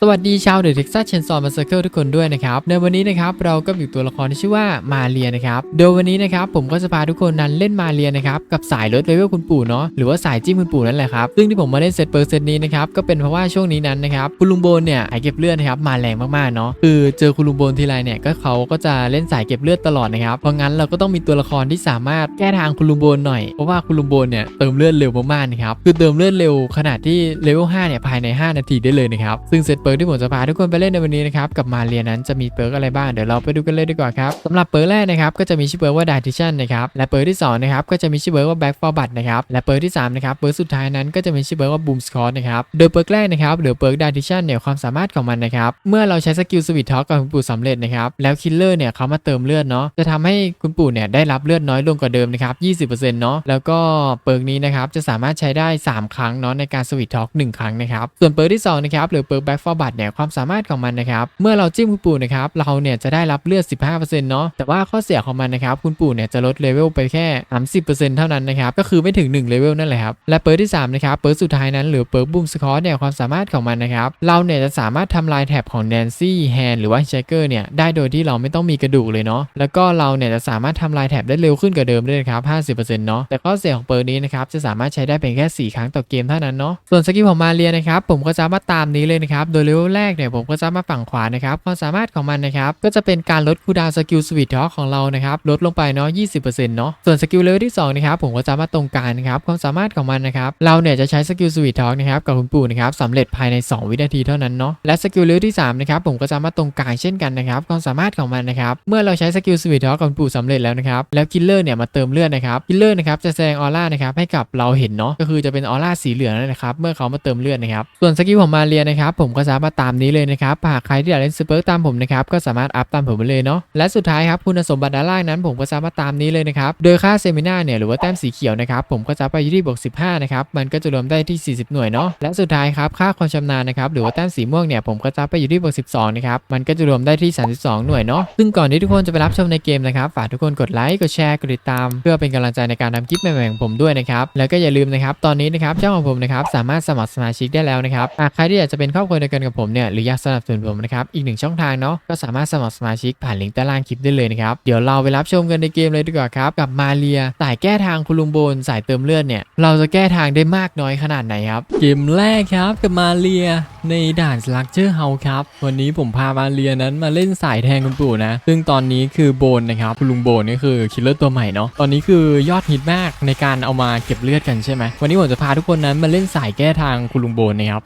สวัสดีชาวเดอะเท็กซัสเชนซอมาเซอร์เคิลทุกคนด้วยนะครับ ในวันนี้นะครับเราก็อยู่ตัวละครที่ชื่อว่ามาเรียนะครับ โดยวันนี้นะครับผมก็จะพาทุกคนนั้นเล่นมาเรียนะครับกับสายลดเลเวลคุณปู่เนาะหรือว่าสายจิ้มคุณปู่นั่นแหละครับซึ่งที่ผมมาเล่นเซตเปิร์เซตนี้นะครับก็เป็นเพราะว่าช่วงนี้นั้นนะครับคุณลุงโบนเนี่ยสายเก็บเลือดนะครับมาแรงมากๆเนาะคือเจอคุณลุงโบนทีไรเนี่ยก็เขาก็จะเล่นสายเก็บเลือดตลอดนะครับเพราะงั้นเราก็ต้องมีตัวละครที่สามารถแก้ทางคุณลุงโบนหน่อยเพราะว่าคุณลุงโบนเนี่ยเติมเลือดเร็วมากๆนะครับคือเติมเลือดเร็วขนาดที่เลเวล5เนี่ยภายใน 5 นาทีได้เลยนะครับซึ่งเซตเปิร์กที่ผมจะพาทุกคนไปเล่นในวันนี้นะครับกับมาเรียนั้นจะมีเปิร์กอะไรบ้างเดี๋ยวเราไปดูกันเลยดีกว่าครับสำหรับเปิร์กแรกนะครับก็จะมีชื่อเปิร์กว่า Dietitian นะครับและเปิร์กที่สองนะครับก็จะมีชื่อเปิร์กว่า Back for b u t นะครับและเปิร์กที่สามนะครับเปิร์กสุดท้ายนั้นก็จะมีชื่อเปิร์กว่า Boom Squad นะครับโดยเปิร์กแรกนะครับหรือเปิร์ก Dietitian เนี่ยความสามารถของมันนะครับเมื่อเราใช้สกิลสวิตท็อกกับคุณปู่สำเร็จนะครับแล้วคิลเลอร์เนี่ยเขามาเติมเลือดเนาะจะทำให้คุณปู่เนี่ยได้รับเลือดน้อยลงกว่าเดิมนะครับ20%เนาะแล้วก็เปิร์กนี้นะครับจะสามารถใช้ได้ 3 ครั้งเนาะในการสวิตท็อก1ครั้งนะครับส่วนเปิร์กที่สองนะครับหรือเปิร์ก Back for b u t เนี่ยความสามารถของมันนะครับ เมื่อเราจิ้มคุณปู่นะครับเราเนี่ยจะได้รับเลือด 15%เนาะแต่ว่าข้อเสียของมันนะครับคุณปู่เนี่ยจะลดเลเวลไปแค่ 30%เท่านั้นนะครับก็คือไม่ถึง1เลเวลนั่นแหละครับและเปิร์ที่สามนะครับเปิร์สุดท้ายนั้นหรือเปิร์บูมสคอร์เนี่ยความสามารถของมันนะครับเราเนี่ยจะสามารถทำลายแถบของแนนซี่แฮนหรือว่าเชเกอร์เนี่ยได้โดยที่เราไม่ต้องมีกระดูกเลยเนาะแล้วก็เราเนี่ยจะสามารถทำลายแถบได้เร็วขึ้นกว่าเดิมด้วยนะครับ 50%เนาะแต่ข้อเสียของเปิร์นี้นะครับจะสามารถใช้ได้เพียงแค่ 4 ครั้งต่อเกมเท่านั้นเนาะส่วนสกิลของมาเรียนะครับผมก็จะมาตามนี้เลยนะครับโดยเลเวลแรกเนี่ยผมก็จะมาฝั่งขวานะครับความสามารถของมันนะครับก็จะเป็นการลดคูดาวสกิลสวิตท็อกของเรานะครับลดลงไปเนาะ20%เนาะส่วนสกิลเลเวลที่สองนะครับผมก็จะมาตรงกลางนะครับความสามารถของมันนะครับเราเนี่ยจะใช้สกิลสวิตท็อกนะครับกับคุณปู่นะครับสำเร็จภายใน 2 วินาทีเท่านั้นเนาะและสกิลเลเวลที่สามนะครับผมก็จะมาตรงกลางเช่นกันนะครับความสามารถของมันนะครับเมื่อเราใช้สกิลสวิตท็อกกับคุณปู่สำเร็จแล้วนะครับแล้วคิลเลอร์เนี่ยมาเติมเลือดนะครับคิลเลอร์นะครับจะแสดงออร่านะครับให้กับเราเห็นเนาะก็คือจะเป็นออร่าสีเหลืองนะครับเมื่อเขามาเติมเลือดนะครับส่วนสกิลของมาเรียนะครับผมก็สามาตามนี้เลยนะครับหากใครที่อยากเล่นซูเปอร์ตามผมนะครับก็สามารถอัพตามผมไปเลยเนาะและสุดท้ายครับคุณสมบัติด้านล่างนั้น ผมก็สามารถตามนี้เลยนะครับโดยค่าเซมินาเนี่ยหรือว่าแต้มสีเขียวนะครับผมก็จะไปอยู่ที่บวก15นะครับมันก็จะรวมได้ที่ 40 หน่วยเนาะและสุดท้ายครับค่าความชำนาญนะครับหรือว่าแต้มสีม่วงเนี่ยผมก็จะไปอยู่ที่บวก12นะครับมันก็จะรวมได้ที่ 32 หน่วยเนาะซึ่งก่อนที่ทุกคนจะไปรับชมในเกมนะครับฝากทุกคนกดไลค์กดแชร์กดติดตาม เพื่อเป็นกำลังใจในการทำคลิปใหม่ๆของผมด้วยนะครับแล้วก็อย่าลืมนะครับตอนนี้นะครับช่องของผมนะครับสามารถสมัครสมาชิกได้แล้วนะครับหากใครที่อยากจะเป็นครอบครัวเดียวกันกับผมเนี่ยหรืออยากสนับสนุนผมนะครับอีกหนึ่งช่องทางเนาะก็สามารถสมัครสมาชิกผ่านลิงก์ใต้ล่างคลิปได้เลยนะครับเดี๋ยวเราไปรับชมกันในเกมเลยดีกว่าครับกับมาเรียสายแก้ทางคุณลุงโบนสายเติมเลือดเนี่ยเราจะแก้ทางได้มากน้อยขนาดไหนครับเกมแรกครับกับมาเรียในด่านสลักเจอร์เฮาครับวันนี้ผมพามาเรียนั้นมาเล่นสายแทงคุณปู่นะ ซึ่งตอนนี้คือโบนนะครับคุณลุงโบนนี่คือคิลเลอร์ตัวใหม่เนาะตอนนี้คือยอดฮิตมากในการเอามาเก็บเลือดกันใช่ไหมวันนี้ผมจะพาทุกคนนั้นมาเล่นสายแก้ทางคุณลุงโบนนะครับ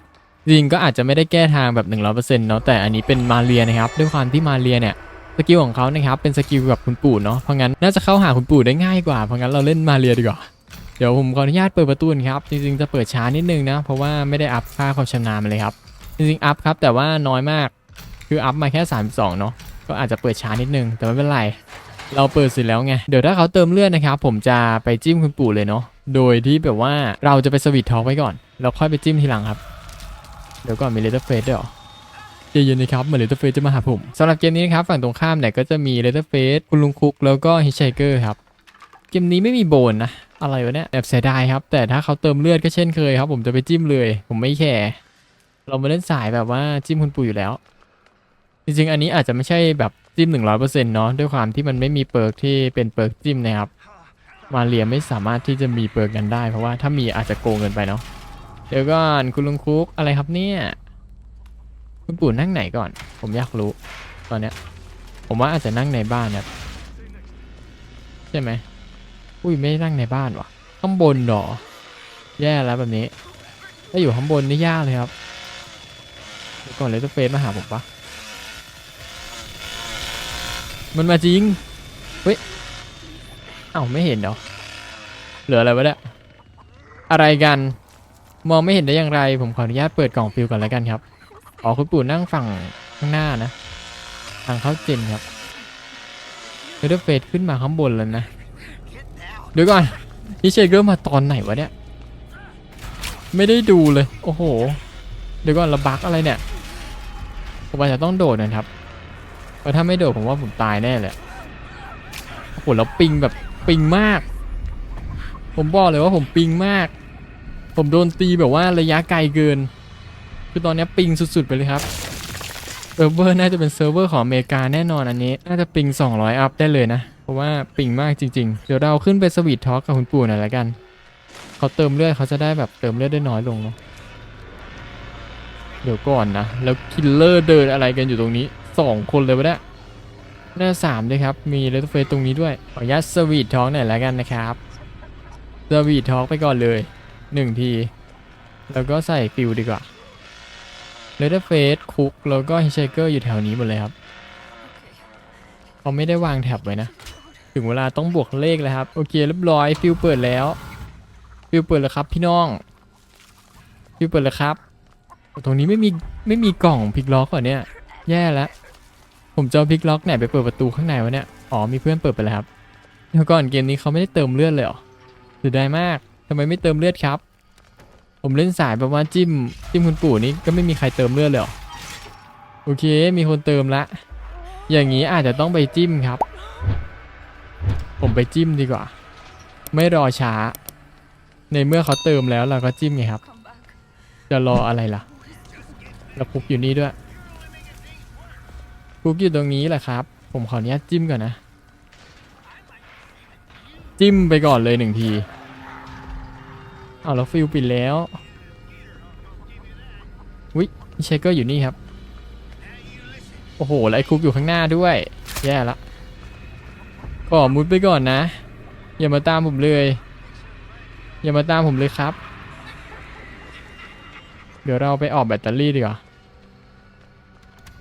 จริงก็อาจจะไม่ได้แก้ทางแบบ 100%เนาะแต่อันนี้เป็นมาเรียนะครับ ด้วยความที่มาเรียเนี่ยสกิลของเขานะครับเป็นสกิลกับคุณปู่เนาะเพราะงั้นน่าจะเข้าหาคุณปู่ได้ง่ายกว่าเพราะงั้นเราเล่นมาเรียดีกว่าเดี๋ยวผมขออนุญาตเปิดประตูนะครับจริงๆจะเปิดช้านิดนึงนะเพราะว่าไม่ได้อัพค่าความชำนาญเลยครับจริงๆอัพครับแต่ว่าน้อยมากคืออัพมาแค่32เนาะก็อาจจะเปิดช้านิดนึงแต่ไม่เป็นไรเราเปิดเสร็จแล้วไง เดี๋ยวถ้าเขาเติมเลือดนะครับ ผมจะไปจิ้มคุณปู่เลยเนาะ โดยที่แบบว่าเราจะไปสวิตทอกไว้ก่อน แล้วค่อยไปจิ้มทีหลังครับ เดี๋ยวก่อนมีเลเตอร์เฟสด้วยเหรอใจเย็นนะครับเหมือนเลเตอร์เฟสจะมาหาผมสำหรับเกมนี้นะครับฝั่งตรงข้ามเนี่ยก็จะมีเลเตอร์เฟสคุณลุงคุกแล้วก็ฮิชไชเกอร์ครับเกมนี้ไม่มีโบนนะอะไรวะเนี่ยแอบเสียดายครับ แต่ถ้าเขาเติมเลือดก็เช่นเคยครับ ผมจะไปจิ้มเลย ผมไม่แคร์เรามาเล่นสายแบบว่าจิ้มคุณปู่อยู่แล้ว จริงๆ อันนี้อาจจะไม่ใช่แบบจิ้มหนึ่งร้อยเปอร์เซ็นต์เนาะด้วยความที่มันไม่มีเปิร์กที่เป็นเปิร์กจิ้มนะครับ มาเรียไม่สามารถที่จะมีเปิร์กกันได้ เพราะว่าถ้ามีอาจจะโกงเกินไปเนาะ เดี๋ยวก่อนคุณลุงคุกอะไรครับเนี่ย คุณปู่นั่งไหนก่อน ผมอยากรู้ ตอนเนี้ย ผมว่าอาจจะนั่งในบ้านนะใช่ไหมอุ้ยไม่นั่งในบ้านวะข้างบนเหรอ แย่แล้วแบบนี้ ถ้าอยู่ข้างบนนี่ยากเลยครับเดี๋ยวก่อนเลยตเฟสมาหาผมปะมันมาจริง เฮ้ยเอ้าไม่เห็นเหรอ เหลืออะไรวะเนี่ยอะไรกัน มองไม่เห็นได้อย่างไร ผมขออนุญาตเปิดกล่องฟิลก่อนแล้วกันครับอ๋อคุณปู่นั่งฝั่งข้างหน้านะ ทางเข้าเจนครับเลเดอร์เฟสขึ้นมาข้างบนแล้วนะเดี๋ยวก่อนนี่เชเกอร์มาตอนไหนวะเนี่ย ไม่ได้ดูเลย โอ้โห เดี๋ยวก่อนระบักอะไรเนี่ยผมอาจจะต้องโดดนะครับ เพราะถ้าไม่โดดผมว่าผมตายแน่เลยโอ้โหแล้วปิงแบบปิงมาก ผมบอกเลยว่าผมปิงมาก ผมโดนตีแบบว่าระยะไกลเกิน คือตอนนี้ปิงสุดๆไปเลยครับเซิร์ฟเวอร์น่าจะเป็นเซิร์ฟเวอร์ของอเมริกาแน่นอนอันนี้ น่าจะปิง 200 อัพได้เลยนะ เพราะว่าปิงมากจริง ๆ เดี๋ยวเราขึ้นไปสวีททอล์กกับคุณปู่หน่อยละกัน เขาเติมเลือดเขาจะได้แบบเติมเลือดได้น้อยลงเนาะเดี๋ยวก่อนนะ แล้วคิลเลอร์เดินอะไรกันอยู่ตรงนี้สองคนเลยวะเนี่ยหน้าสามด้วยครับ มีเลตเฟสตรงนี้ด้วย ขออนุญาตสวีททอล์กหน่อยละกันนะครับสวีททอล์กไปก่อนเลย หนึ่งที แล้วก็ใส่ฟิลดีกว่าเลตเฟสคุกแล้วก็ฮิชเกอร์อยู่แถวนี้หมดเลยครับเขาไม่ได้วางแท็บไว้นะ ถึงเวลาต้องบวกเลขแล้วครับ โอเคเรียบร้อยฟิลเปิดแล้ว ฟิลเปิดแล้วครับพี่น้อง ฟิลเปิดแล้วครับ ตรงนี้ไม่มีไม่มีกล่องพลิกล็อกเหรอเนี่ย แย่แล้วผมจะพลิกล็อกไหนไปเปิดประตูข้างในวะเนี่ย อ๋อมีเพื่อนเปิดไปแล้วครับเดี๋ยวก่อนเกมนี้เขาไม่ได้เติมเลือดเลยเหรอเสียดายมาก ทำไมไม่เติมเลือดครับ ผมเล่นสายแบบว่าจิ้ม จิ้มคุณปู่นี่ก็ไม่มีใครเติมเลือดเลยหรอโอเค มีคนเติมละ อย่างนี้อาจจะต้องไปจิ้มครับ ผมไปจิ้มดีกว่า ไม่รอช้า ในเมื่อเขาเติมแล้วเราก็จิ้มไงครับ จะรออะไรล่ะแล้วคุกอยู่นี่ด้วยคุกอยู่ตรงนี้แหละครับ ผมขออนุญาตจิ้มก่อนนะ จิ้มไปก่อนเลยหนึ่งที เอาแล้วฟิลปิดแล้ววิเชเกอร์อยู่นี่ครับ โอ้โหแล้วไอ้คุกอยู่ข้างหน้าด้วย แย่ละขอมุดไปก่อนนะ อย่ามาตามผมเลย อย่ามาตามผมเลยครับ เดี๋ยวเราไปออกแบตเตอรี่ดีกว่า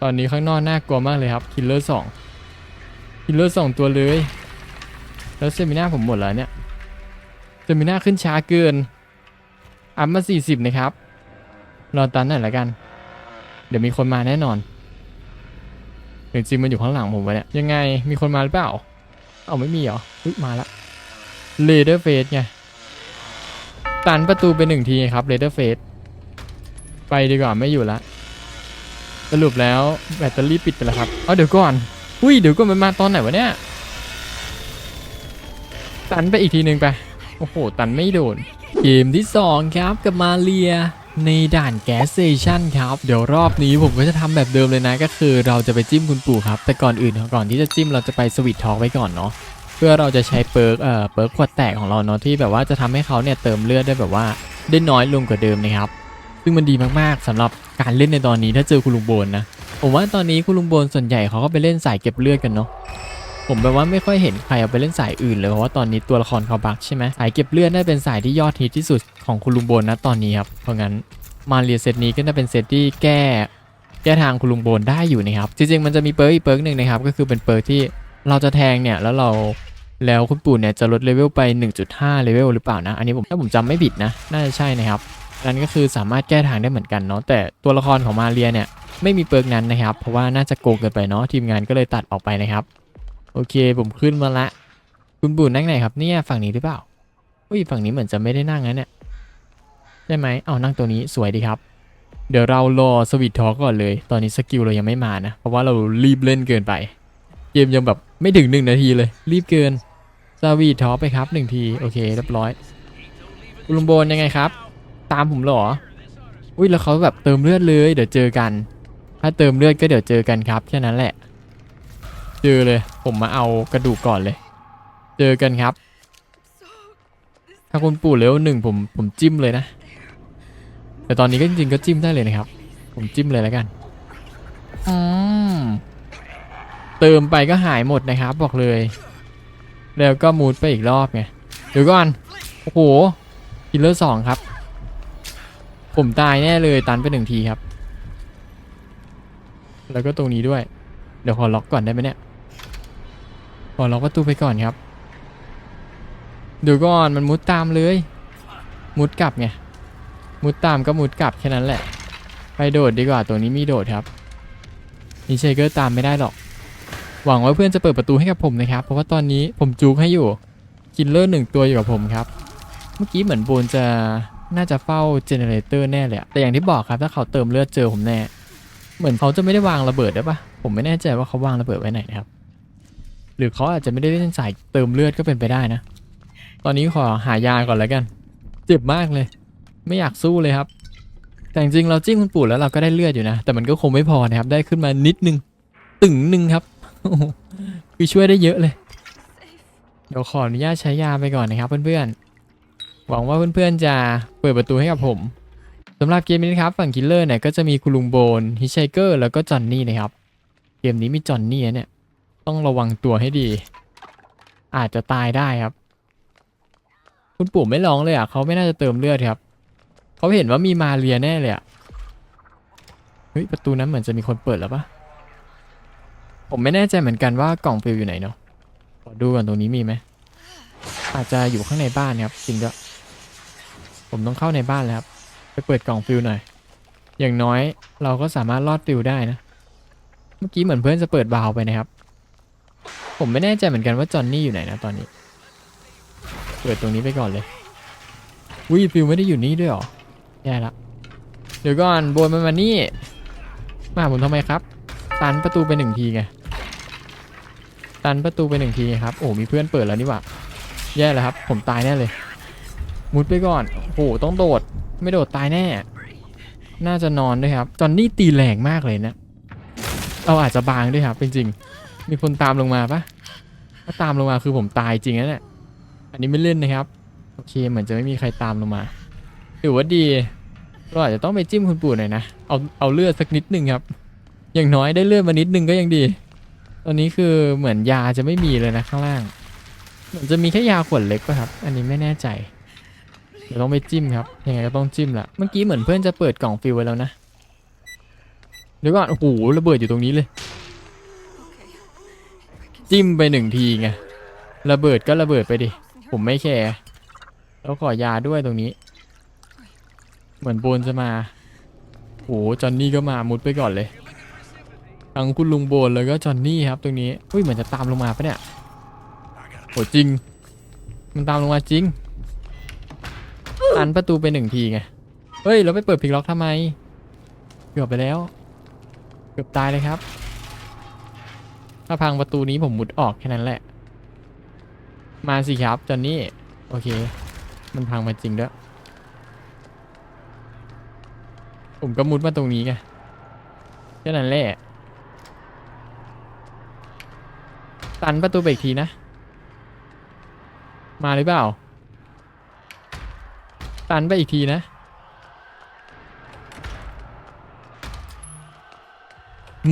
ตอนนี้ข้างนอกน่ากลัวมากเลยครับ คิลเลอร์สองคิลเลอร์สองตัวเลย แล้วเซมิน่าผมหมดแล้วเนี่ย เซมิน่าขึ้นช้าเกิน อัพมา 40 นะครับ รอตันหน่อยละกัน เดี๋ยวมีคนมาแน่นอนจริงๆมันอยู่ข้างหลังผมวะเนี่ย ยังไงมีคนมาหรือเปล่า เอาไม่มีเหรออุ๊ยมาละเลเดอร์เฟสไง ตันประตูไปหนึ่งทีครับเลเดอร์เฟสไปดีกว่าไม่อยู่ละสรุปแล้วแบตเตอรี่ปิดไปแล้วครับเอาเดี๋ยวก่อนอุ้ยเดี๋ยวก่อนมันมาตอนไหนวะเนี่ย ตันไปอีกทีหนึ่งไป โอ้โห ตันไม่โดน เกมที่ 2 ครับกับมาเรียในด่านแก๊สเตชันครับ เดี๋ยวรอบนี้ผมก็จะทำแบบเดิมเลยนะ ก็คือเราจะไปจิ้มคุณปู่ครับ แต่ก่อนอื่นก่อนที่จะจิ้มเราจะไปสวิตทอกไว้ก่อนเนาะเพื่อเราจะใช้เปิร์กเอ่อเปิร์กขวดแตกของเราเนาะที่แบบว่าจะทำให้เขาเนี่ยเติมเลือดได้แบบว่าได้น้อยลงกว่าเดิมนะครับ ซึ่งมันดีมากๆสำหรับการเล่นในตอนนี้ถ้าเจอคุณลุงโบนนะผมว่าตอนนี้คุณลุงโบนส่วนใหญ่เขาก็ไปเล่นสายเก็บเลือดกันเนาะ ผมแบบว่าไม่ค่อยเห็นใครเอาไปเล่นสายอื่นเลยเพราะว่าตอนนี้ตัวละครเขาบักใช่ไหมสายเก็บเลือดน่าเป็นสายที่ยอดฮิตที่สุดของคุณลุงโบนนะตอนนี้ครับเพราะงั้นมาเรียเซตนี้ก็น่าเป็นเซตที่แก้แก้ทางคุณลุงโบนได้อยู่นะครับจริงๆมันจะมีเปิร์กอีกเปิร์กหนึ่งนะครับก็คือเป็นเปิร์กที่เราจะแทงเนี่ยแล้วเราแล้วคุณปู่เนี่ยจะลดเลเวลไป 1.5 เลเวลหรือเปล่านะ อันนี้ผมถ้าผมจำไม่ผิดนะ น่าจะใช่นะครับนั่นก็คือสามารถแก้ทางได้เหมือนกันเนาะ แต่ตัวละครของมาเรียเนี่ยไม่มีเปิร์กนั้นนะครับ เพราะว่าน่าจะโกงเกินไปเนาะ ทีมงานก็เลยตัดออกไปนะครับ โอเคผมขึ้นมาละ คุณปู่นั่งไหนครับเนี่ยฝั่งนี้หรือเปล่าอุ้ยฝั่งนี้เหมือนจะไม่ได้นั่งนะเนี่ยใช่ไหมเอานั่งตัวนี้สวยดีครับ เดี๋ยวเรารอสวิตทอก่อนเลย ตอนนี้สกิลเรายังไม่มานะ เพราะว่าเรารีบเล่นเกินไป เกมยังแบบไม่ถึงหนึ่งนาทีเลย รีบเกินสวีททอไปครับหนึ่งทีโอเคเรียบร้อยคุลุงโบนยังไงครับ ตามผมหรออุ้ยแล้วเขาแบบเติมเลือดเลย เดี๋ยวเจอกัน ถ้าเติมเลือดก็เดี๋ยวเจอกันครับแค่นั้นแหละ เจอเลย ผมมาเอากระดูกก่อนเลย เจอกันครับ ถ้าคุณปู่เลเวหนึ่งผมผมจิ้มเลยนะ แต่ตอนนี้ก็จริงๆก็จิ้มได้เลยนะครับ ผมจิ้มเลยแล้วกัน อืม เติมไปก็หายหมดนะครับ บอกเลย แล้วก็มูดไปอีกรอบไง เดี๋ยวก่อน โอ้โหคิลเลอร์สองครับ ผมตายแน่เลยตันไปหนึ่งทีครับ แล้วก็ตรงนี้ด้วย เดี๋ยวขอล็อกก่อนได้ไหมเนี่ย อล็อกประตูไปก่อนครับเดี๋ยวก่อนมันมุดตามเลย มุดกลับไงมุดตามก็มุดกลับแค่นั้นแหละ ไปโดดดีกว่าตัวนี้มีโดดครับนี่เชเกอร์ตามไม่ได้หรอก หวังว่าเพื่อนจะเปิดประตูให้กับผมนะครับ เพราะว่าตอนนี้ผมจูกให้อยู่คิลเลอร์หนึ่งตัวอยู่กับผมครับ เมื่อกี้เหมือนโบนจะน่าจะเฝ้าเจเนเรเตอร์แน่เลยแต่อย่างที่บอกครับถ้าเขาเติมเลือดเจอผมแน่ เหมือนเขาจะไม่ได้วางระเบิดได้ปะผมไม่แน่ใจว่าเขาวางระเบิดไว้ไหนนะครับ หรือเขาอาจจะไม่ได้เล่นสายเติมเลือดก็เป็นไปได้นะ ตอนนี้ขอหายาก่อนแล้วกัน เจ็บมากเลย ไม่อยากสู้เลยครับ แต่จริงๆเราจิ้มคุณปู่แล้วเราก็ได้เลือดอยู่นะ แต่มันก็คงไม่พอนะครับ ได้ขึ้นมานิดนึง ตึงนึงครับอือช่วยได้เยอะเลย เดี๋ยวขออนุญาตใช้ยาไปก่อนนะครับ เพื่อนๆ หวังว่าเพื่อนๆจะเปิดประตูให้กับผมสำหรับเกมนี้นะครับฝั่งคิลเลอร์เนี่ยก็จะมีคุณลุงโบนฮิชไชเกอร์แล้วก็จอนนี่นะครับ เกมนี้มีจอนนี่เนี่ย ต้องระวังตัวให้ดี อาจจะตายได้ครับ คุณปู่ไม่ร้องเลยอะเขาไม่น่าจะเติมเลือดครับเขาเห็นว่ามีมาเรียแน่เลยอะเฮ้ยประตูนั้นเหมือนจะมีคนเปิดแล้วปะผมไม่แน่ใจเหมือนกันว่ากล่องฟิลอยู่ไหนเนาะขอดูก่อนตรงนี้มีไหมอาจจะอยู่ข้างในบ้านครับจริงด้วยผมต้องเข้าในบ้านแล้วครับ ไปเปิดกล่องฟิลหน่อย อย่างน้อยเราก็สามารถรอดฟิลได้นะ เมื่อกี้เหมือนเพื่อนจะเปิดบาวไปนะครับ ผมไม่แน่ใจเหมือนกันว่าจอนนี่อยู่ไหนนะตอนนี้ เปิดตรงนี้ไปก่อนเลยวิฟิลไม่ได้อยู่นี่ด้วยหรอแย่ละเดี๋ยวก่อนโบนมันมานี่ มาผมทำไมครับ ตันประตูไปหนึ่งทีไง ตันประตูไปหนึ่งทีครับ โอ้มีเพื่อนเปิดแล้วนี่หว่าแย่แล้วครับ ผมตายแน่เลย มุดไปก่อน โอ้โหต้องโดด ไม่โดดตายแน่ น่าจะนอนด้วยครับ จอนนี่ตีแรงมากเลยนะเราอาจจะบางด้วยครับ จริงๆ มีคนตามลงมาปะถ้าตามลงมาคือผมตายจริงนะเนี่ยอันนี้ไม่เล่นนะครับ โอเคเหมือนจะไม่มีใครตามลงมาถือว่าดีเราอาจจะต้องไปจิ้มคุณปู่หน่อยนะ เอาเอาเลือดสักนิดหนึ่งครับ อย่างน้อยได้เลือดมานิดนึงก็ยังดี ตอนนี้คือเหมือนยาจะไม่มีเลยนะข้างล่าง เหมือนจะมีแค่ยาขวดเล็กป่ะครับ อันนี้ไม่แน่ใจ เดี๋ยวต้องไปจิ้มครับ ยังไงก็ต้องจิ้มละ เมื่อกี้เหมือนเพื่อนจะเปิดกล่องฟิวไว้แล้วนะ เดี๋ยวก่อน โอ้โหระเบิดอยู่ตรงนี้เลย จิ้มไปหนึ่งทีไงระเบิดก็ระเบิดไปดิ ผมไม่แคร์แล้วขอยาด้วยตรงนี้ เหมือนโบนจะมาโอ้โหจอนนี่ก็มามุดไปก่อนเลยทั้งคุณลุงโบนแล้วก็จอนนี่ครับ ตรงนี้อุ้ยเหมือนจะตามลงมาปะเนี่ยโหจริง มันตามลงมาจริงอันประตูไปหนึ่งทีไงเฮ้ยเราไปเปิดพลิกล็อกทำไม เกือบไปแล้ว เกือบตายเลยครับ ถ้าพังประตูนี้ผมมุดออกแค่นั้นแหละ มาสิครับจอนนี่ โอเค มันพังมาจริงด้วยผมก็มุดมาตรงนี้ไงแค่นั้นแหละตันประตูไปอีกทีนะ มาหรือเปล่า ตันไปอีกทีนะ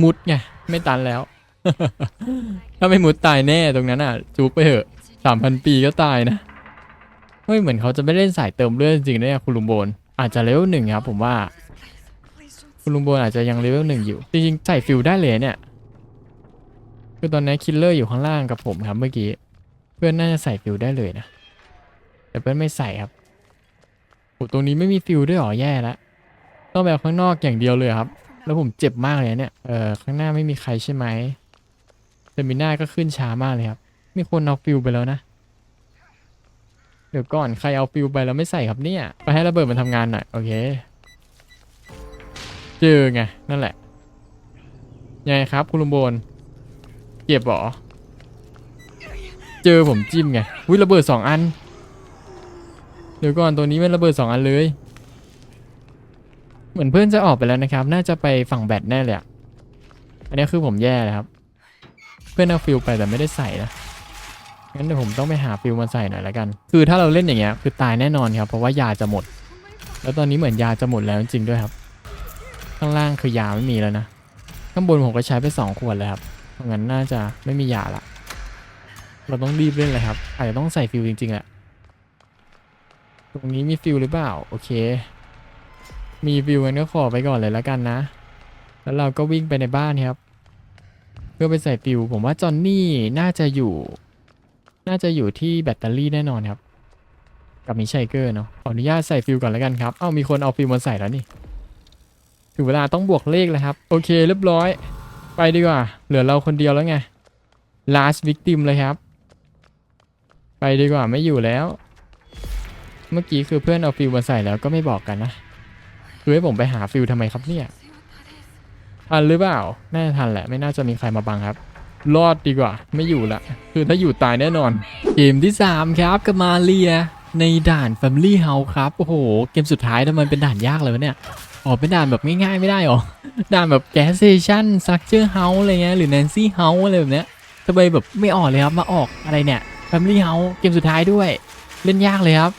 มุดไง ไม่ตันแล้ว ถ้าไม่มุดตายแน่ตรงนั้นอะจุกไปเถอะสามพันปีก็ตายนะเฮ้ยเหมือนเขาจะไม่เล่นสายเติมเลือดจริงๆเนี่ยคุณลุงโบน อาจจะเลเวลหนึ่งครับผมว่า คุณลุงโบนอาจจะยังเลเวลหนึ่งอยู่ จริงๆใส่ฟิลได้เลยเนี่ย คือตอนนี้คิลเลอร์อยู่ข้างล่างกับผมครับเมื่อกี้ เพื่อนน่าจะใส่ฟิลได้เลยนะ แต่เพื่อนไม่ใส่ครับโหตรงนี้ไม่มีฟิลด้วยหรอแย่แล้วต้องแบบข้างนอกอย่างเดียวเลยครับ แล้วผมเจ็บมากเลยเนี่ย เออข้างหน้าไม่มีใครใช่ไหม เซมิน่าก็ขึ้นช้ามากเลยครับ มีคนเอาฟิลไปแล้วนะ เดี๋ยวก่อนใครเอาฟิลไปแล้วไม่ใส่ครับเนี่ย ไปให้ระเบิดมันทำงานหน่อย โอเค เจอไง นั่นแหละยังไงครับ คุณลุงโบน เก็บเหรอ เจอผมจิ้มไงวิระเบิดสองอัน เดี๋ยวก่อนตัวนี้มันระเบิดสองอันเลย เหมือนเพื่อนจะออกไปแล้วนะครับ น่าจะไปฝั่งแบตแน่เลยอะอันนี้คือผมแย่เลยครับ พื่อนเอาฟิลไปแต่ไม่ได้ใส่นะงั้นเดี๋ยวผมต้องไปหาฟิลมาใส่หน่อยละกัน คือถ้าเราเล่นอย่างเงี้ยคือตายแน่นอนครับเพราะว่ายาจะหมด แล้วตอนนี้เหมือนยาจะหมดแล้วจริงด้วยครับ ข้างล่างคือยาไม่มีแล้วนะข้างบนผมก็ใช้ไปสองขวดแล้วครับเพราะงั้นน่าจะไม่มียาละเราต้องรีบเล่นเลยครับอาจจะต้องใส่ฟิลจริงๆแหละตรงนี้มีฟิลหรือเปล่าโอเค มีฟิลกันก็ขอไปก่อนเลยแล้วกันนะ แล้วเราก็วิ่งไปในบ้านครับ เพื่อไปใส่ฟิลผมว่าจอนนี่น่าจะอยู่ น่าจะอยู่ที่แบตเตอรี่แน่นอนครับ กับมิชัยเกอร์เนาะขออนุญาตใส่ฟิลก่อนแล้วกันครับ เอ้ามีคนเอาฟิลมาใส่แล้วนี่ถึงเวลาต้องบวกเลขแล้วครับ โอเคเรียบร้อย ไปดีกว่า เหลือเราคนเดียวแล้วไง last victim เลยครับ ไปดีกว่าไม่อยู่แล้ว เมื่อกี้คือเพื่อนเอาฟิลมาใส่แล้วก็ไม่บอกกันนะ คือให้ผมไปหาฟิลทำไมครับเนี่ย ทันหรือเปล่าน่าจะทันแหละไม่น่าจะมีใครมาบังครับ รอดดีกว่า ไม่อยู่ละ คือถ้าอยู่ตายแน่นอน เกมที่ 3 ครับกับมาเลีย ในด่าน Family House ครับ โอ้โห เกมสุดท้ายทำไมเป็นด่านยากเลยวะเนี่ยขอเป็นด่านแบบง่ายๆไม่ได้หรอด่านแบบแกสเซชันซักเจอร์เฮาส์อะไรเงี้ยหรือแนนซี่เฮาส์อะไรแบบเนี้ยทำไมแบบไม่ออกเลยครับมาออกอะไรเนี่ยแฟมลี่เฮาส์เกมสุดท้ายด้วย เล่นยากเลยครับ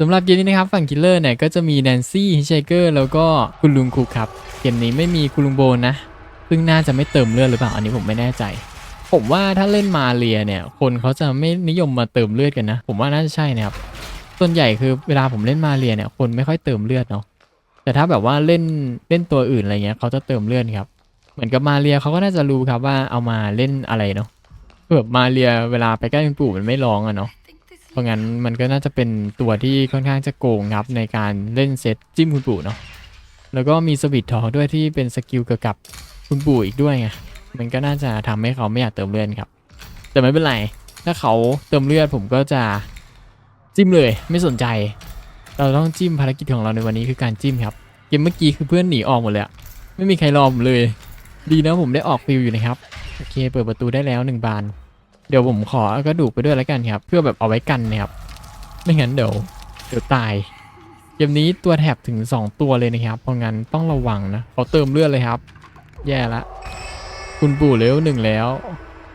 สำหรับเกมนี้นะครับฝั่งคิลเลอร์เนี่ยก็จะมีแนนซี่ฮิชเกอร์แล้วก็คุณลุงคุกครับ เกมนี้ไม่มีคุลุงโบนนะซึ่งน่าจะไม่เติมเลือดหรือเปล่าอันนี้ผมไม่แน่ใจ ผมว่าถ้าเล่นมาเรียเนี่ย คนเขาจะไม่นิยมมาเติมเลือดกันนะ ผมว่าน่าจะใช่นะครับส่วนใหญ่คือเวลาผมเล่นมาเรียเนี่ยคนไม่ค่อยเติมเลือดเนาะแต่ถ้าแบบว่าเล่นเล่นตัวอื่นอะไรเงี้ยเขาจะเติมเลือดครับ เหมือนกับมาเรียเขาก็น่าจะรู้ครับว่าเอามาเล่นอะไรเนาะแบบมาเรียเวลาไปใกล้คุณปู่มันไม่ร้องอะเนาะเพราะงั้นมันก็น่าจะเป็นตัวที่ค่อนข้างจะโกงครับในการเล่นเซตจิ้มคุณปู่เนาะ แล้วก็มีสวิตทอด้วยที่เป็นสกิลเกี่ยวกับคุณปู่อีกด้วยไง มันก็น่าจะทำให้เขาไม่อยากเติมเลือดครับ แต่ไม่เป็นไร ถ้าเขาเติมเลือดผมก็จะจิ้มเลยไม่สนใจ เราต้องจิ้มภารกิจของเราในวันนี้คือการจิ้มครับ เกมเมื่อกี้คือเพื่อนหนีออกหมดเลยไม่มีใครรอผมเลย ดีนะผมได้ออกฟิลอยู่นะครับ โอเค เปิดประตูได้แล้วหนึ่งบาน เดี๋ยวผมขอกระดูกไปด้วยแล้วกันครับ เพื่อแบบเอาไว้กันนะครับ ไม่งั้นเดี๋ยวเดี๋ยวตาย เกมนี้ตัวแถบถึง 2 ตัวเลยนะครับ เพราะงั้นต้องระวังนะเขาเติมเลือดเลยครับ แย่ละ คุณปู่เลเวลหนึ่งแล้ว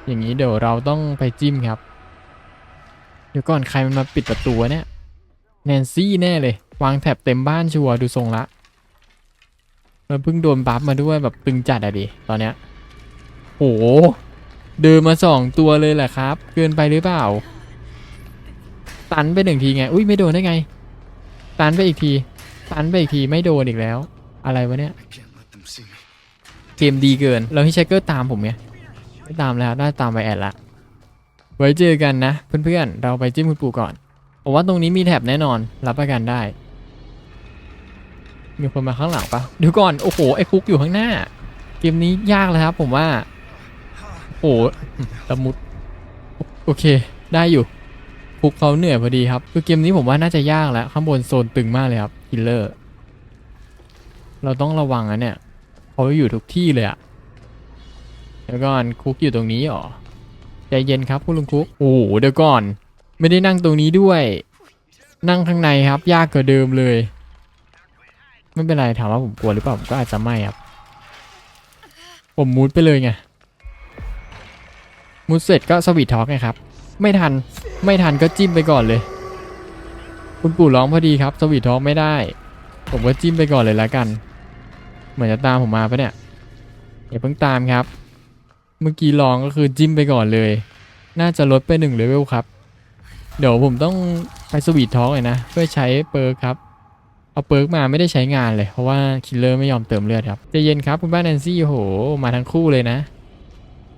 อย่างนี้เดี๋ยวเราต้องไปจิ้มครับ เดี๋ยวก่อนใครมันมาปิดประตูเนี่ยแนนซี่แน่เลย วางแถบเต็มบ้านชัวร์ดูทรงละแล้วเพิ่งโดนบัฟมาด้วยแบบตึงจัดอะดิตอนเนี้ยโหเดินมาสองตัวเลยแหละครับ เกินไปหรือเปล่า ตันไปหนึ่งทีไง อุ้ยไม่โดนได้ไง ตันไปอีกทีตันไปอีกทีไม่โดนอีกแล้ว อะไรวะเนี่ยเกมดีเกินแล้วฮิชเกอร์ตามผมไงไม่ตามแล้วน่าจะตามไปแอดละ ไว้เจอกันนะ เพื่อนๆ เราไปจิ้มคุณปู่ก่อนผมว่าตรงนี้มีแถบแน่นอน รับประกันได้ มีคนมาข้างหลังปะเดี๋ยวก่อน โอ้โห ไอ้คุกอยู่ข้างหน้า เกมนี้ยากเลยครับผมว่า โอ้โหตะมุด โอเค ได้อยู่ คุกเขาเหนื่อยพอดีครับ คือเกมนี้ผมว่าน่าจะยากแล้ว ข้างบนโซนตึงมากเลยครับคิลเลอร์ เราต้องระวังนะเนี่ยเขาอยู่ทุกที่เลยอะแล้วก่อนคุกอยู่ตรงนี้หรอใจเย็นครับคุณลุงคุกโอ้เดี๋ยวก่อน ไม่ได้นั่งตรงนี้ด้วย นั่งข้างในครับ ยากกว่าเดิมเลย ไม่เป็นไรถามว่าผมกลัวหรือเปล่าผมก็อาจจะไม่ครับ ผมมูดไปเลยไงมูดเสร็จก็สวีททอล์กไงครับ ไม่ทัน ไม่ทันก็จิ้มไปก่อนเลย คุณปู่ร้องพอดีครับ สวีทท้อล์กไม่ได้ ผมก็จิ้มไปก่อนเลยละกัน เหมือนจะตามผมมาปะเนี่ยอย่าเพิ่งตามครับ เมื่อกี้ลองก็คือจิ้มไปก่อนเลย น่าจะลดไปหนึ่งเลเวลครับ เดี๋ยวผมต้องไปสวีทท้องเลยนะ เพื่อใช้เปิร์กครับเอาเปิร์กมาไม่ได้ใช้งานเลย เพราะว่าคิลเลอร์ไม่ยอมเติมเลือดครับใจเย็นครับคุณบ้านแนนซี่โอ้โห มาทั้งคู่เลยนะ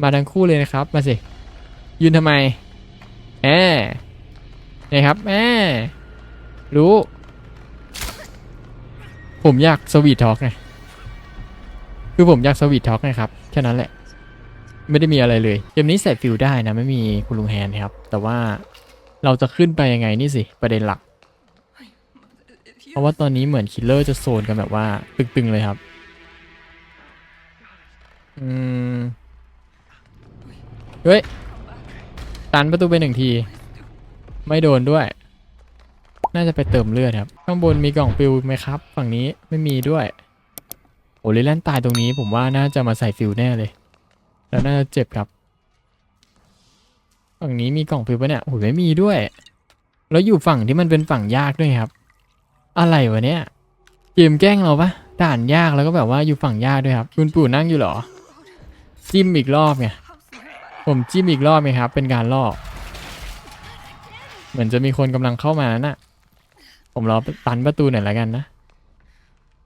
มาทั้งคู่เลยนะครับ มาสิ ยืนทำไม แอนี่ครับแอบรู้ ผมอยากสวีททอล์กไงคือผมอยากสวีททอล์กไงครับ แค่นั้นแหละ ไม่ได้มีอะไรเลย เกมนี้ใส่ฟิลได้นะ ไม่มีคุณลุงแฮนครับ แต่ว่าเราจะขึ้นไปยังไงนี่สิ ประเด็นหลัก เพราะว่าตอนนี้เหมือนคิลเลอร์จะโซนกันแบบว่า ตึงๆเลยครับ อืม เฮ้ย ตันประตูไปหนึ่งที ไม่โดนด้วย น่าจะไปเติมเลือดครับ ข้างบนมีกล่องฟิลไหมครับ ฝั่งนี้ไม่มีด้วยโอ้ลิแลนตายตรงนี้ผมว่าน่าจะมาใส่ฟิลแน่เลย แล้วน่าจะเจ็บครับ ฝั่งนี้มีกล่องฟิลปะเนี่ยโอ้ยไม่มีด้วย แล้วอยู่ฝั่งที่มันเป็นฝั่งยากด้วยครับ อะไรวะเนี่ยเกมแกล้งเราปะด่านยากแล้วก็แบบว่าอยู่ฝั่งยากด้วยครับ คุณปู่นั่งอยู่หรอ จิ้มอีกรอบไง ผมจิ้มอีกรอบไงครับ เป็นการล่อ เหมือนจะมีคนกำลังเข้ามาน่ะ ผมรอตันประตูหน่อยแล้วกันนะ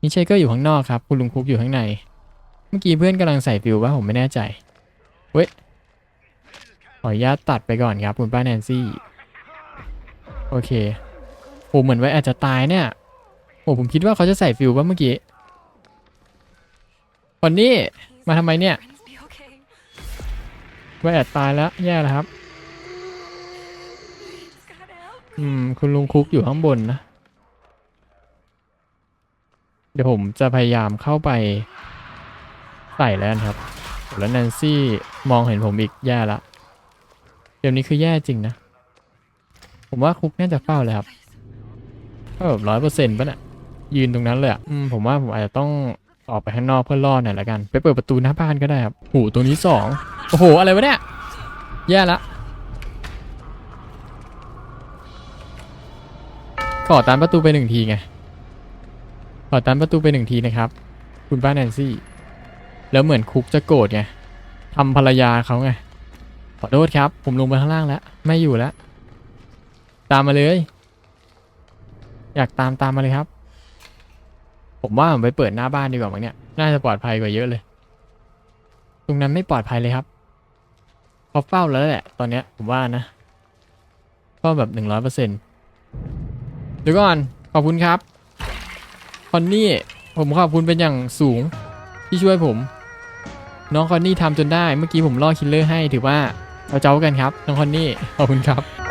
นี่ใช่ก็อยู่ข้างนอกครับ คุณลุงคุกอยู่ข้างใน เมื่อกี้เพื่อนกำลังใส่ฟิวว่าผมไม่แน่ใจ เว้ย ขออนุญาตตัดไปก่อนครับ คุณป้าแนนซี่ โอเคผมเหมือนไว้อาจจะตายเนี่ยโอ้ผมคิดว่าเขาจะใส่ฟิวว่าเมื่อกี้คนนี้มาทำไมเนี่ย ไว้อาจตายแล้วแย่แล้วครับ อืม คุณลุงคุกอยู่ข้างบนนะ เดี๋ยวผมจะพยายามเข้าไปใส่แล้วครับ แล้วแนนซี่มองเห็นผมอีกแย่ละเกมนี้คือแย่จริงนะ ผมว่าคุกน่าจะเฝ้าเลยครับเฝ้าแบบร้อยเปอร์เซ็นต์ป่ะเนี่ยยืนตรงนั้นเลยอะอืมผมว่าผมอาจจะต้องออกไปข้างนอกเพื่อล่อหน่อยละกัน ไปเปิดประตูหน้าบ้านก็ได้ครับโอ้โหตรงนี้สอง โอ้โห อะไรวะเนี่ย แย่ละขอตามประตูไปหนึ่งทีไง ขอตามประตูไปหนึ่งทีนะครับ คุณป้าแนนซี่ แล้วเหมือนคุกจะโกรธไงทำภรรยาเขาไง ขอโทษครับ ผมลงไปข้างล่างแล้ว ไม่อยู่แล้ว ตามมาเลย อยากตามตามมาเลยครับ ผมว่าผมไปเปิดหน้าบ้านดีกว่ามั้งเนี่ย น่าจะปลอดภัยกว่าเยอะเลย ตรงนั้นไม่ปลอดภัยเลยครับ เขาเฝ้าแล้วแหละ ตอนเนี้ยผมว่านะเฝ้าแบบหนึ่งร้อยเปอร์เซ็นต์เดี๋ยวก่อน ขอบคุณครับคอนนี่ผมขอบคุณเป็นอย่างสูงที่ช่วยผม น้องคอนนี่ทำจนได้เมื่อกี้ผมล่อคิลเลอร์ให้ถือว่าเราเจ้ากันครับ น้องคอนนี่ขอบคุณครับ